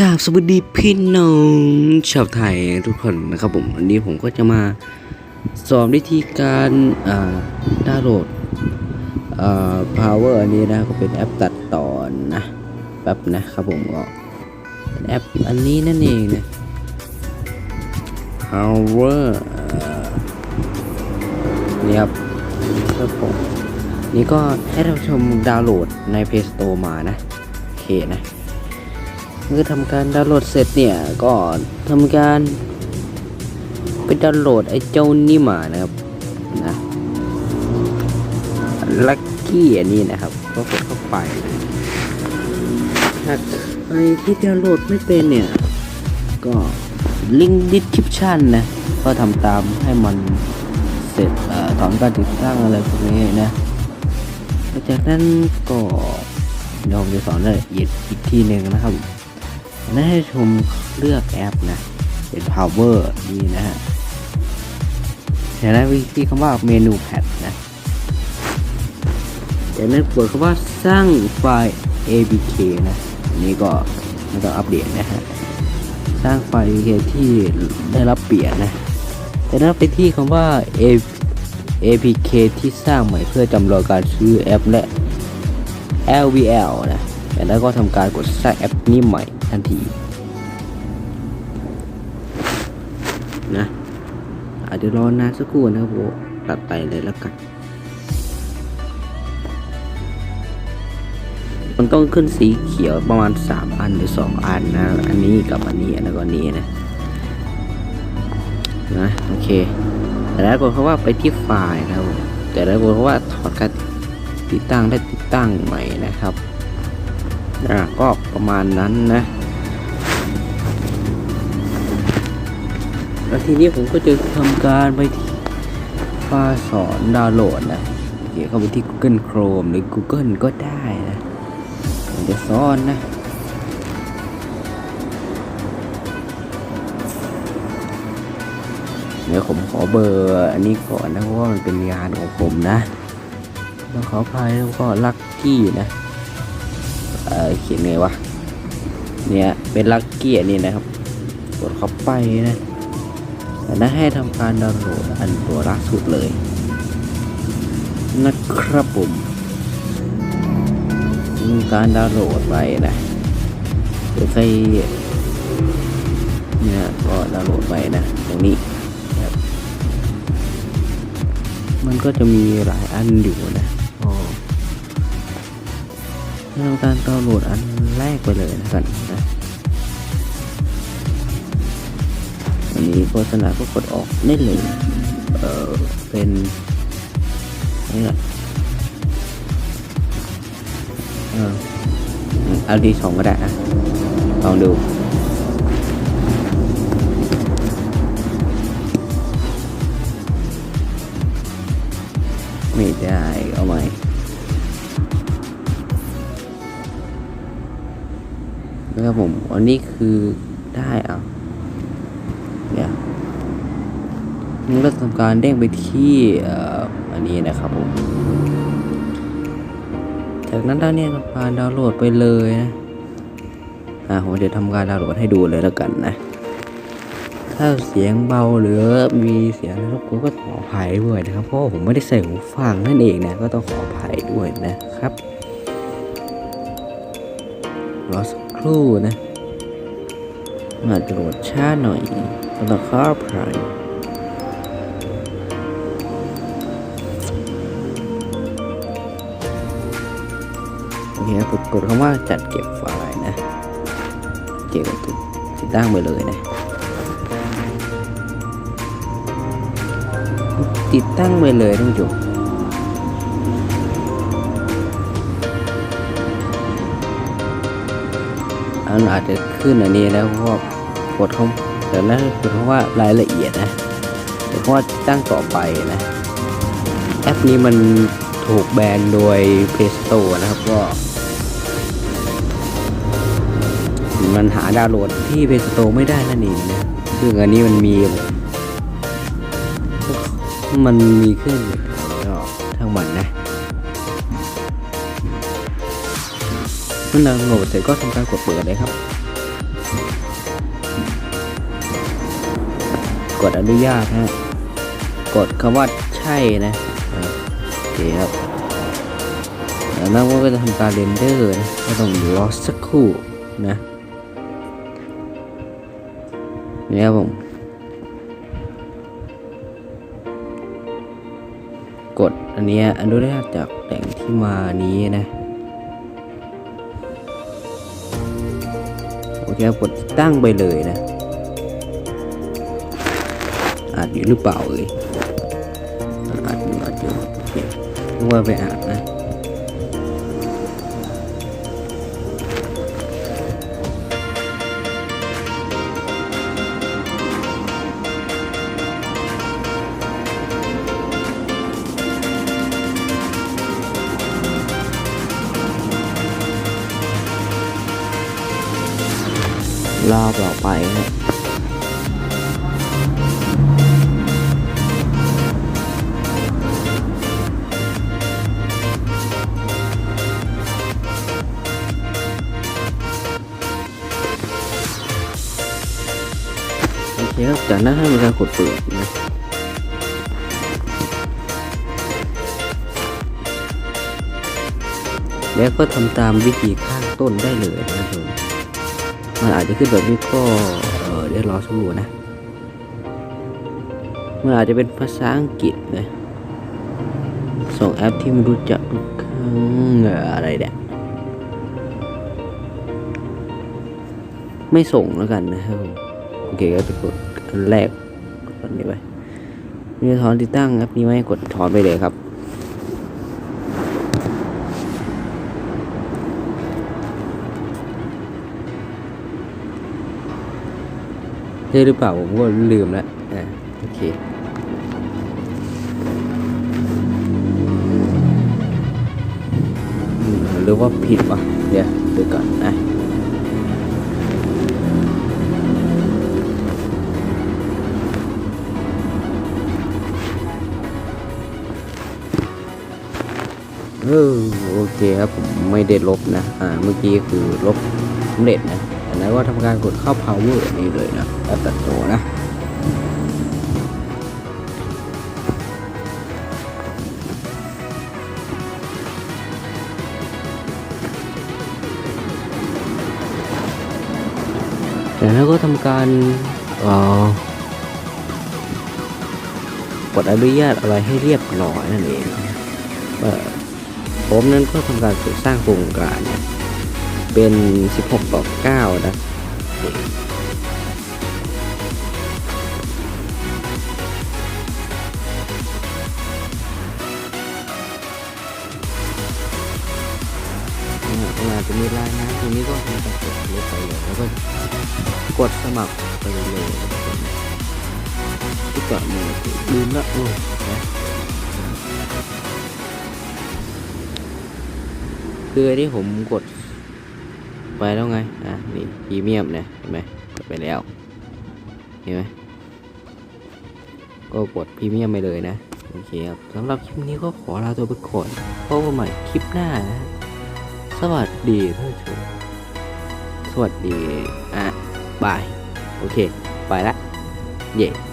กราบสวัสดีพี่น้องชาวไทยทุกคนนะครับผมวันนี้ผมก็จะมาสอนวิธีการดาวน์โหลดอ่า power อันนี้นะก็เป็นแอปตัดต่อนะแป๊บนะครับผมก็แอปอันนี้นั่นเองนะ power นี่ครับครับผมนี่ก็ให้ท่านผู้ชมดาวน์โหลดใน Play Store มานะโอเคนะ เมื่อทำการดาวน์โหลดเสร็จเนี่ยก็ทำการไปดาวน์โหลดไอ้เจ้านี่มานะครับนะลัคกี้อันนี้นะครับ ก็กดเข้าไปถ้าใครที่ดาวน์โหลดไม่เป็นเนี่ย ก็ลิงก์ดิสคริปชันนะ ก็ทำตามให้มันเสร็จอถอนการติดตั้งอะไรพวกนี้นะหลังจากนั้นก็เดี๋ยวผมจะสอนละเอียดอีกทีหนึ่งนะครับ และให้ชมเลือกแอปนะ เป็น power นี่นะฮะจากนั้นวิธีคำว่าเมนูแพดนะจากนั้นกดคำว่าสร้างไฟล์ apk นะอันนี้ก็ไม่ต้องอัปเดตนะฮะ สร้างไฟล์ apk ที่ได้รับเปลี่ยนนะจากนั้นไปที่คำว่า A- apk ที่สร้างใหม่เพื่อจำลองการซื้อแอปและ LVL นะจากนั้นก็ทำการกดสร้างแอปนี้ใหม่ ทันทีนะอาจจะรอนานสักครู่นะครับผมตัดไปเลยแล้วกันมันต้องขึ้นสีเขียวประมาณ 3 อันหรือ 2 อันนะ อันนี้กับอันนี้แล้วก็อันนี้นะนะโอเค แต่แล้วกดเขาว่าไปที่ไฟล์นะครับแต่แล้วกดเขาว่าถอดการติดตั้งได้ติดตั้งใหม่นะครับอ่าก็ประมาณนั้นนะ แล้วทีนี้ผมก็จะทำการไปที่ฟล์สอนดาวน์โหลดนะเขียนเข้าไปที่ Google Chrome หรือ Google ก็ได้นะผมจะสอนนะเดี๋ยวผมขอเบอร์อันนี้ก่อนนะเพราะว่ามันเป็นงานของผมนะต้องขออภัยแล้วก็ลักกี้นะเออเขียนไงวะเนี่ยเป็นลักกี้อันนี้นะครับกดเข้าไปนะ แต่น่าให้ทำการดาวน์โหลดอันตัวล่าสุดเลย นะครับผมการดาวน์โหลดไปนะเดี๋ยวใครเนี่ยก็ดาวน์โหลดไปนะตรงนี้นะมันก็จะมีหลายอันอยู่นะอ๋อทำการดาวน์โหลดอันแรกไปเลยนะกันนะ นนี้โฆษณาก็กดออกได้เลย เออเป็นนี่แหละเออเอาดีสองก็ได้นะลองดูไม่ได้เอาใหม่นะครับผมอันนี้คือได้เอะ เนี่ยมันก็ทำการเด้งไปที่อ,อันนี้นะครับผมจากนั้นด้านนี้ทำการดาวน์โหลดไปเลยนะอ่าผมจะทำการดาวน์โหลดให้ดูเลยแล้วกันนะ ถ้าเสียงเบาหรือมีเสียงรบกวนก็ขออภัยด้วยนะครับ เพราะผมไม่ได้ใส่หูฟังนั่นเองนะก็ต้องขออภัยด้วยนะครับรอสักครู่นะอาจจะโหลดช้าหน่อย ก็ต้องขออภัยโอเคกดกดคำว่าจัดเก็บไฟล์นะ เก็บติดติดตั้งไปเลยนะ ติดตั้งไปเลยท่านผู้ชมอันอาจจะขึ้นอันนี้แล้วเพราะกดเขา แต่นั้นคือเพราะว่ารายละเอียดนะเพราะว่าตั้งต่อไปนะ แอปนี้มันถูกแบนโดย Play Store นะครับก็ มันหาดาวน์โหลดที่ Play Store ไม่ได้นั่นเองนะซึ่งอันนี้มันมี มันมีขึ้นก็ทั้งหมดนะเมื่อดาวน์โหลดเสร็จก็ทำการกดเปิดเลยครับ กดอนุญาตฮะกดคำว่าใช่นะโอเคครับแล้วนั่นก็จะทำการเรนเดอร์นะก็ต้องรอสักครู่นะนี่ครับผมกดอันนี้อนุญาตจากแหล่งที่มานี้นะโอเคครับกดตั้งไปเลยนะ อาจอยู่หรือเปล่าเอ่ยอาจอยู่อาจอยู่โอเคนึกว่าไปอ่านนะรอบต่อไปฮะ โอเครับจากนั้นให้มันการกดเปิดนะแล้วก็ทำตามวิธีข้างต้นได้เลยนะครับผมมันอาจจะขึ้นแบบนี้ก็เออเดี๋ยวรอสักครู่นะมันอาจจะเป็นภาษาอังกฤษนะส่งแอปที่ไม่รู้จักทุกครั้งอะไรเนี่ยไม่ส่งแล้วกันนะครับผมโอเคก็จะกด อันแรกกดอันนี้ไปมีถอนติดตั้งแอปนี้ไหมกดถอนไปเลยครับใช่หรือเปล่าผมก็ลืมแล้วอ่าโอเคหรือว่าผิดวะเดี๋ยวดูก่อนนะ เออโอเคครับผมไม่ได้ลบนะอ่าเมื่อกี้คือลบสำเร็จนะแต่นั้นว่าทำการกดเข้า power นี่เลยนะแอปตัดโตนะจากนั้นก็ทำการเออกดอนุญาตอะไรให้เรียบร้อยนั่นเองเอ่อ ผมนั้นก็ทำการสร้างโครงการเนี่ยเป็น 16 ต่อ 9 นะตรงอาจจะมีลายน้ำตรงนี้ก็ทำการกดเลือกไปเลยแล้วก็กดสมัครไปเลยที่ก่อนมือลืมละโอ้ยนะ คือที่ผมกดไปแล้วไง อะ นี่พรีเมียมเนี่ยเห็นไหมกดไปแล้ว เห็นไหมก็กดพรีเมียมไปเลยนะ โอเคครับสำหรับคลิปนี้ก็ขอลาตัวไปก่อนพบกันใหม่คลิปหน้านะ สวัสดีท่านผู้ชมสวัสดี อะ บาย โอเค ไปละ เย่